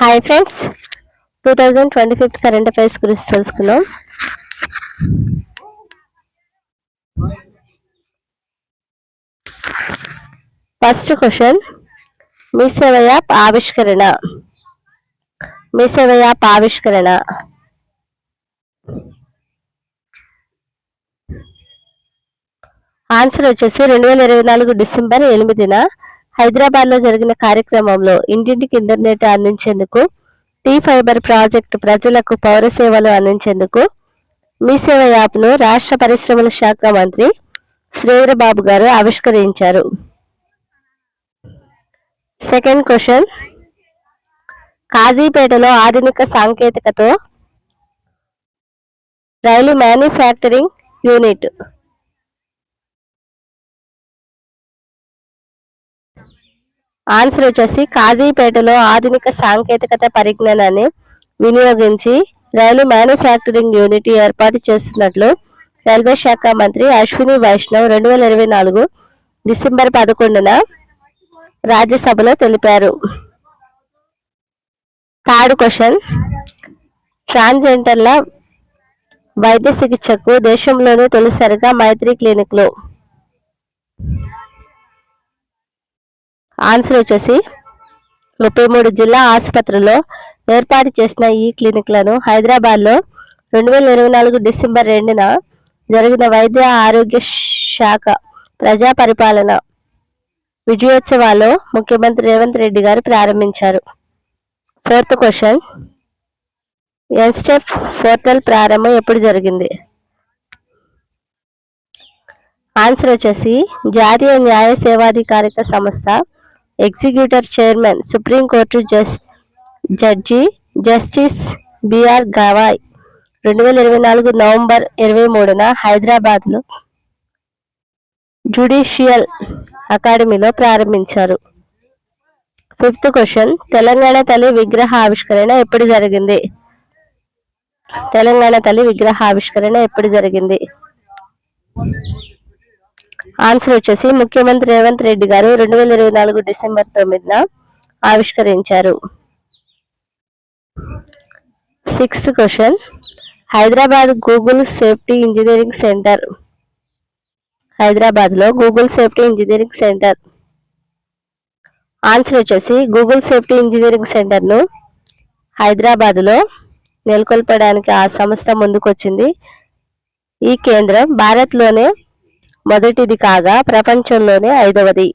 Hi friends two thousand twenty fifth current affairs గురించి తెలుసుకుందాం. First question మీ సేవ app ఆవిష్కరణ. మీ సేవ యాప్ ఆవిష్కరణ. ఆన్సర్ వచ్చేసి రెండు వేల ఇరవై నాలుగు డిసెంబర్ ఎనిమిదిన హైదరాబాద్లో జరిగిన కార్యక్రమంలో ఇంటింటికి ఇంటర్నెట్ అందించేందుకు టీ ఫైబర్ ప్రాజెక్టు ప్రజలకు పౌర సేవలు అందించేందుకు మీ సేవ యాప్ను రాష్ట్ర పరిశ్రమల శాఖ మంత్రి శ్రీధరబాబు గారు ఆవిష్కరించారు. Second question. కాజీపేటలో ఆధునిక సాంకేతికతో రైలు మ్యానుఫ్యాక్చరింగ్ యూనిట్. ఆన్సర్ వచ్చేసి కాజీపేటలో ఆధునిక సాంకేతికత పరిజ్ఞానాన్ని వినియోగించి రైలు మ్యానుఫ్యాక్చరింగ్ యూనిట్ ఏర్పాటు చేస్తున్నట్లు రైల్వే శాఖ మంత్రి అశ్విని వైష్ణవ్ రెండు వేల ఇరవై నాలుగు డిసెంబర్ పదకొండున రాజ్యసభలో తెలిపారు. Third question. ట్రాన్స్జెండర్ల వైద్య చికిత్సకు దేశంలోనే తొలిసారిగా మైత్రి క్లినిక్లు. ఆన్సర్ వచ్చేసి ముప్పై మూడు జిల్లా ఆసుపత్రుల్లో ఏర్పాటు చేసిన ఈ క్లినిక్లను హైదరాబాద్లో రెండు వేల ఇరవై నాలుగు డిసెంబర్ రెండున జరిగిన వైద్య ఆరోగ్య శాఖ ప్రజా పరిపాలన విజయోత్సవాల్లో ముఖ్యమంత్రి రేవంత్ రెడ్డి గారు ప్రారంభించారు. Fourth question. ఎన్స్టెప్ పోర్టల్ ప్రారంభం ఎప్పుడు జరిగింది? ఆన్సర్ వచ్చేసి జాతీయ న్యాయ సేవాధికారిక సంస్థ ఎగ్జిక్యూటివ్ చైర్మన్ సుప్రీంకోర్టు జస్ జడ్జి జస్టిస్ బిఆర్ గవాయ్. రెండు వేల ఇరవై నాలుగు నవంబర్ ఇరవై మూడున హైదరాబాద్లో జుడిషియల్ అకాడమీలో ప్రారంభించారు. ఫిఫ్త్ క్వశ్చన్ తెలంగాణ తల్లి విగ్రహ ఆవిష్కరణ ఎప్పుడు జరిగింది? తెలంగాణ తల్లి విగ్రహ ఆవిష్కరణ ఎప్పుడు జరిగింది? ఆన్సర్ వచ్చేసి ముఖ్యమంత్రి రేవంత్ రెడ్డి గారు రెండు వేల ఇరవై నాలుగు డిసెంబర్ తొమ్మిదిన ఆవిష్కరించారు. Sixth question Hyderabad Google safety engineering centre హైదరాబాద్లో Google safety engineering centre answer వచ్చేసి గూగుల్ సేఫ్టీ ఇంజనీరింగ్ సెంటర్ను హైదరాబాద్లో నెలకొల్పడానికి ఆ సంస్థ ముందుకొచ్చింది. ఈ కేంద్రం భారత్లోనే మొదటిది కాగా ప్రపంచంలోనే ఐదవది.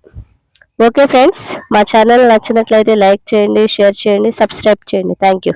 ఓకే ఫ్రెండ్స్ మా ఛానల్ నచ్చినట్లయితే లైక్ చేయండి షేర్ చేయండి సబ్స్క్రైబ్ చేయండి. Thank you.